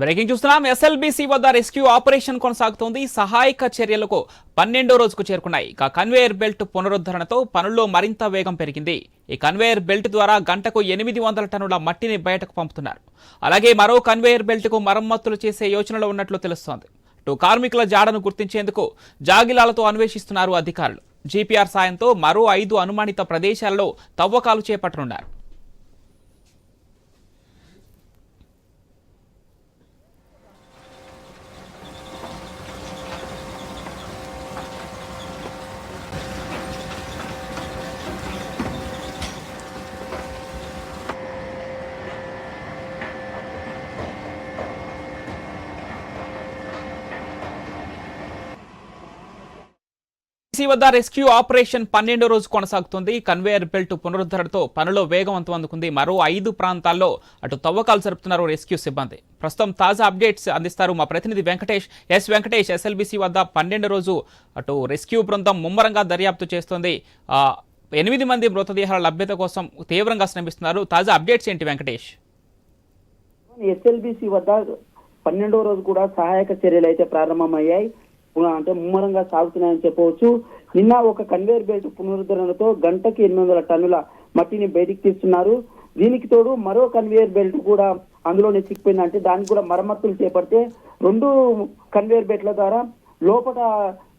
Breaking చూస్తున్నాం. SLBC వద్ద rescue operation కొనసాగుతోంది. సహాయక చర్యలకు పన్నెండో రోజుకు చేరుకున్నాయి. ఇక కన్వేయర్ బెల్ట్ పునరుద్ధరణతో పనుల్లో మరింత వేగం పెరిగింది. ఈ కన్వేయర్ బెల్ట్ ద్వారా గంటకు ఎనిమిది వందల టన్నుల మట్టిని బయటకు పంపుతున్నారు. అలాగే మరో కన్వేయర్ బెల్ట్కు మరమ్మతులు చేసే యోచనలో ఉన్నట్లు తెలుస్తోంది. ఇటు కార్మికుల జాడను గుర్తించేందుకు జాగిలాలతో అన్వేషిస్తున్నారు అధికారులు. జీపీఆర్ సాయంతో మరో ఐదు అనుమానిత ప్రదేశాల్లో తవ్వకాలు చేపట్టనున్నారు. సీ వద్ద రెస్క్యూ ఆపరేషన్ పన్నెండో రోజు కొనసాగుతుంది. కన్వేయర్ బెల్ట్ పునరుద్ధరణతో పనిలో వేగవంతం అందుకుంది. మరో ఐదు ప్రాంతాల్లో అటు తవ్వకాలు జరుపుతున్నారు రెస్క్యూ సిబ్బంది. ప్రస్తుతం తాజా అప్డేట్స్ అందిస్తారు మా ప్రతినిధి వెంకటేష్. ఎస్ వెంకటేష్ ఎస్ఎల్బిసి వద్ద పన్నెండో రోజు అటు రెస్క్యూ బృందం ముమ్మరంగా దర్యాప్తు చేస్తుంది. ఎనిమిది మంది మృతదేహాల లభ్యత కోసం తీవ్రంగా శ్రమిస్తున్నారు. తాజా అప్డేట్స్ ఏంటి వెంకటేష్? ఎస్ఎల్బిసి వద్ద పన్నెండో రోజు కూడా సహాయక చర్యలు అయితే ప్రారంభమయ్యాయి. అంటే ముమ్మరంగా సాగుతున్నాయని చెప్పవచ్చు. నిన్న ఒక కన్వేయర్ బెల్ట్ పునరుద్ధరణతో గంటకి ఎనిమిది వందల టన్నుల మట్టిని బయటికి తీస్తున్నారు. దీనికి తోడు మరో కన్వేయర్ బెల్ట్ కూడా అందులోనే చిక్కిపోయింది. అంటే దానికి కూడా మరమ్మతులు చేపడితే రెండు కన్వేయర్ బెల్ట్ల ద్వారా లోపల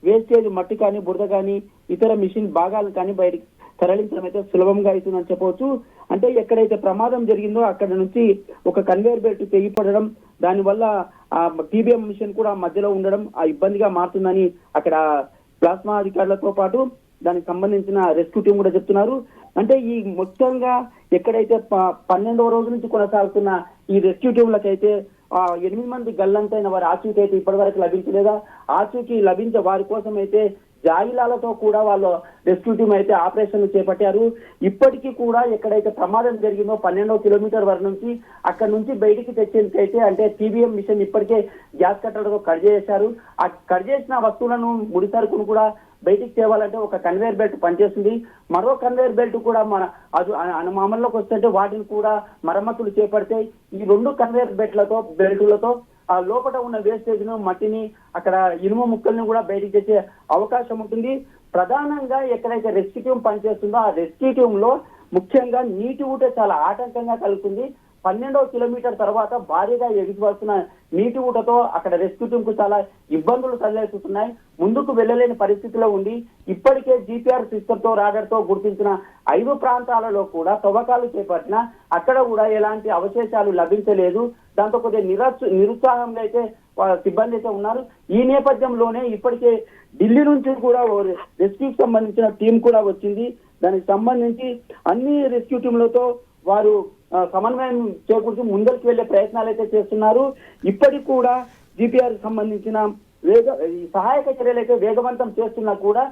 వేస్టేజ్ మట్టి కానీ బురద కానీ ఇతర మిషన్ భాగాలు కానీ బయటికి తరలించడం అయితే సులభంగా అవుతుందని చెప్పవచ్చు. అంటే ఎక్కడైతే ప్రమాదం జరిగిందో అక్కడ నుంచి ఒక కన్వేయర్ బెల్ట్ తెగిపడడం దానివల్ల ఆ టీబీఎం మిషన్ కూడా మధ్యలో ఉండడం ఆ ఇబ్బందిగా మారుతుందని అక్కడ ప్లాస్మా అధికారులతో పాటు దానికి సంబంధించిన రెస్క్యూ టీం కూడా చెప్తున్నారు. అంటే ఈ మొత్తంగా ఎక్కడైతే ప- పన్నెండవ రోజు నుంచి కొనసాగుతున్న ఈ రెస్క్యూ టీంలకైతే ఆ ఎనిమిది మంది గల్లంతైన వారి ఆచూకీ అయితే ఇప్పటి వరకు లభించలేదా? ఆచూకీ లభించే వారి కోసం అయితే జాయిలాలతో కూడా వాళ్ళు రెస్క్యూ టీం అయితే ఆపరేషన్ చేపట్టారు. ఇప్పటికీ కూడా ఎక్కడైతే ప్రమాదం జరిగిందో పన్నెండవ కిలోమీటర్ వరకు నుంచి అక్కడ నుంచి బయటికి తెచ్చేందుకైతే అంటే టీబీఎం మిషన్ ఇప్పటికే గ్యాస్ కట్టడంతో కట్ చేశారు. ఆ కట్ చేసిన వస్తువులను ముడి సరుకును కూడా బయటికి తేవాలంటే ఒక కన్వేయర్ బెల్ట్ పనిచేస్తుంది. మరో కన్వేయర్ బెల్ట్ కూడా మన అది అనుమామంలోకి అమల్లోకి వస్తుంటే వాటిని కూడా మరమ్మతులు చేపడితే ఈ రెండు కన్వేయర్ బెల్ట్లతో బెల్టులతో ఆ లోపల ఉన్న వేస్టేజ్ను మట్టిని అక్కడ ఇనుము ముక్కల్ని కూడా బయటికి తెచ్చే అవకాశం ఉంటుంది. ప్రధానంగా ఎక్కడైతే రెస్క్యూ టీం పనిచేస్తుందో ఆ రెస్క్యూ టీం లో ముఖ్యంగా నీటి ఊట చాలా ఆటంకంగా కలుగుతుంది. పన్నెండవ కిలోమీటర్ తర్వాత భారీగా ఎగిసి నీటి ఊటతో అక్కడ రెస్క్యూ టీం కు చాలా ఇబ్బందులు తలెత్తుతున్నాయి. ముందుకు వెళ్ళలేని పరిస్థితిలో ఉండి ఇప్పటికే జీపీఆర్ సిస్టమ్తో రాడర్తో గుర్తించిన ఐదు ప్రాంతాలలో కూడా తవ్వకాలు చేపట్టిన అక్కడ కూడా ఎలాంటి అవశేషాలు లభించలేదు. దాంతో కొద్దిగా నిరాశ నిరుత్సాహంలో అయితే సిబ్బంది అయితే ఉన్నారు. ఈ నేపథ్యంలోనే ఇప్పటికే ఢిల్లీ నుంచి కూడా రెస్క్యూకి సంబంధించిన టీం కూడా వచ్చింది. దానికి సంబంధించి అన్ని రెస్క్యూ టీంలతో వారు సమన్వయం చేకూర్చి ముందరికి వెళ్ళే ప్రయత్నాలు అయితే చేస్తున్నారు. ఇప్పటికి కూడా జిపిఆర్ సంబంధించిన వేగ ఈ సహాయక చర్యలు అయితే వేగవంతం చేస్తున్నా కూడా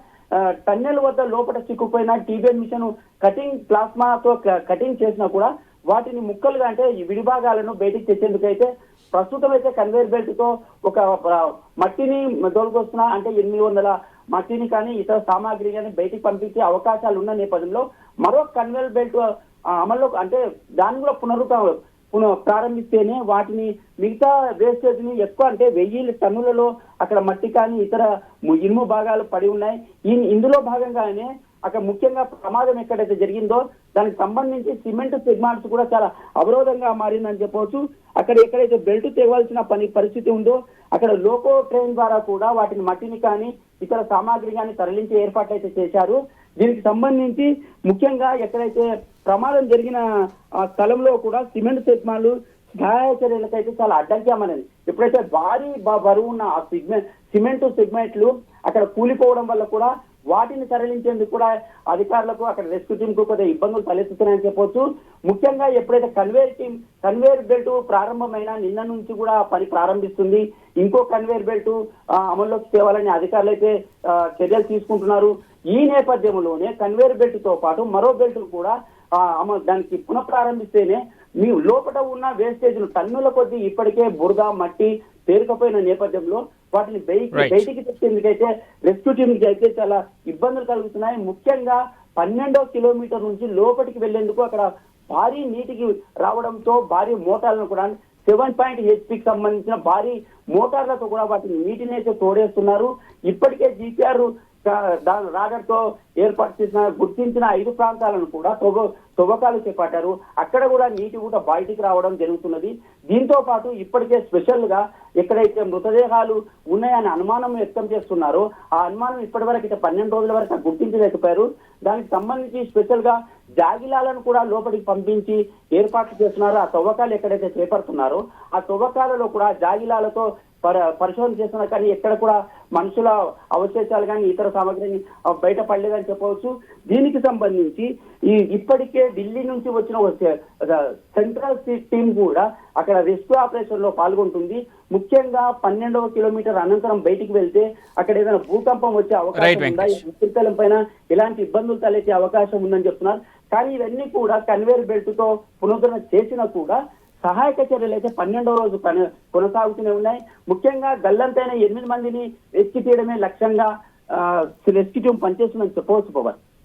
టన్నెల్ వద్ద లోపల చిక్కుపోయిన టీబీఎన్ మిషన్ కటింగ్ ప్లాస్మాతో కటింగ్ చేసినా కూడా వాటిని ముక్కలుగా అంటే ఈ విడిభాగాలను బయటికి తెచ్చేందుకైతే ప్రస్తుతం అయితే కన్వేర్ బెల్ట్తో ఒక మట్టిని తోలుకొస్తున్నా అంటే ఎనిమిది వందల మట్టిని కానీ ఇతర సామాగ్రి కానీ బయటికి పంపించే అవకాశాలు ఉన్న నేపథ్యంలో మరో కన్వేర్ బెల్ట్ అమల్లో అంటే దాన్ని కూడా పునరుద్ధ ప్రారంభిస్తేనే వాటిని మిగతా వేస్టేజ్ని ఎక్కువ అంటే వెయ్యి టన్నులలో అక్కడ మట్టి కానీ ఇతర ఇనుము భాగాలు పడి ఉన్నాయి. ఈ ఇందులో భాగంగానే అక్కడ ముఖ్యంగా ప్రమాదం ఎక్కడైతే జరిగిందో దానికి సంబంధించి సిమెంట్ సిగ్మాన్స్ కూడా చాలా అవరోధంగా మారిందని చెప్పవచ్చు. అక్కడ ఎక్కడైతే బెల్ట్ తెగవలసిన పని పరిస్థితి ఉందో అక్కడ లోకో ట్రైన్ ద్వారా కూడా వాటిని మట్టిని కానీ ఇతర సామాగ్రి కానీ తరలించే ఏర్పాట్లు అయితే చేశారు. దీనికి సంబంధించి ముఖ్యంగా ఎక్కడైతే ప్రమాదం జరిగిన స్థలంలో కూడా సిమెంట్ సిగ్మాలు సహాయ చర్యలకైతే చాలా అడ్డంకమనేది ఎప్పుడైతే భారీ బరువు ఉన్న ఆ సిగ్మెంట్ సిమెంట్ సిగ్మెంట్లు అక్కడ కూలిపోవడం వల్ల కూడా వాటిని తరలించేందుకు కూడా అధికారులకు అక్కడ రెస్క్యూ టీమ్కు కొద్దిగా ఇబ్బందులు తలెత్తుతున్నాయని చెప్పొచ్చు. ముఖ్యంగా ఎప్పుడైతే కన్వేర్ టీమ్ కన్వేర్ బెల్ట్ ప్రారంభమైన నిన్న నుంచి కూడా పని ప్రారంభిస్తుంది. ఇంకో కన్వేర్ బెల్ట్ అమల్లోకి తేవాలని అధికారులు అయితే చర్యలు తీసుకుంటున్నారు. ఈ నేపథ్యంలోనే కన్వేర్ బెల్ట్తో పాటు మరో బెల్ట్ కూడా దానికి పునః ప్రారంభిస్తేనే మీ లోపల ఉన్న వేస్టేజ్ టన్నుల కొద్దీ ఇప్పటికే బురద మట్టి పేరుకపోయిన నేపథ్యంలో వాటిని బయటికి తెచ్చేందుకైతే రెస్క్యూ టీమ్కి అయితే చాలా ఇబ్బందులు కలుగుతున్నాయి. ముఖ్యంగా పన్నెండో కిలోమీటర్ నుంచి లోపలికి వెళ్ళేందుకు అక్కడ భారీ నీటికి రావడంతో భారీ మోటార్లను కూడా సెవెన్ పాయింట్ హెచ్పికి సంబంధించిన భారీ మోటార్లతో కూడా వాటిని నీటిని అయితే తోడేస్తున్నారు. ఇప్పటికే జీపీఆర్ దాని రాడర్తో ఏర్పాటు చేసిన గుర్తించిన ఐదు ప్రాంతాలను కూడా తొగ తవ్వకాలు చేపట్టారు. అక్కడ కూడా నీటి కూడా బయటికి రావడం జరుగుతున్నది. దీంతో పాటు ఇప్పటికే స్పెషల్గా ఎక్కడైతే మృతదేహాలు ఉన్నాయని అనుమానం వ్యక్తం చేస్తున్నారో ఆ అనుమానం ఇప్పటి వరకు అయితే పన్నెండు రోజుల వరకు గుర్తించలేకపోయారు. దానికి సంబంధించి స్పెషల్గా జాగిలాలను కూడా లోపలికి పంపించి ఏర్పాట్లు చేస్తున్నారు. ఆ తవ్వకాలు ఎక్కడైతే చేపడుతున్నారో ఆ తవ్వకాలలో కూడా జాగిలాలతో పరిశోధన చేస్తున్నారు కానీ ఎక్కడ కూడా మనుషుల అవశేషాలు కానీ ఇతర సామగ్రిని ఆ, బయటపడలేదని చెప్పవచ్చు. దీనికి సంబంధించి ఈ ఇప్పటికే ఢిల్లీ నుంచి వచ్చిన సెంట్రల్ టీం కూడా అక్కడ రెస్క్యూ ఆపరేషన్లో పాల్గొంటుంది. ముఖ్యంగా పన్నెండవ కిలోమీటర్ అనంతరం బయటికి వెళ్తే అక్కడ ఏదైనా భూకంపం వచ్చే అవకాశం ఉందా? ఉపరితలం పైన ఎలాంటి ఇబ్బందులు తలెత్తే అవకాశం ఉందని చెప్తున్నారు. కానీ ఇవన్నీ కూడా కన్వేర్ బెల్ట్తో పునరుద్ధరణ చేసినా కూడా సహాయక చర్యలు అయితే పన్నెండో రోజు కొన- కొనసాగుతూనే ఉన్నాయి. ముఖ్యంగా గల్లంతైన ఎనిమిది మందిని రెస్క్యూ తీయడమే లక్ష్యంగా రెస్క్యూ టీం పనిచేస్తుందని చెప్పవచ్చు పవన్.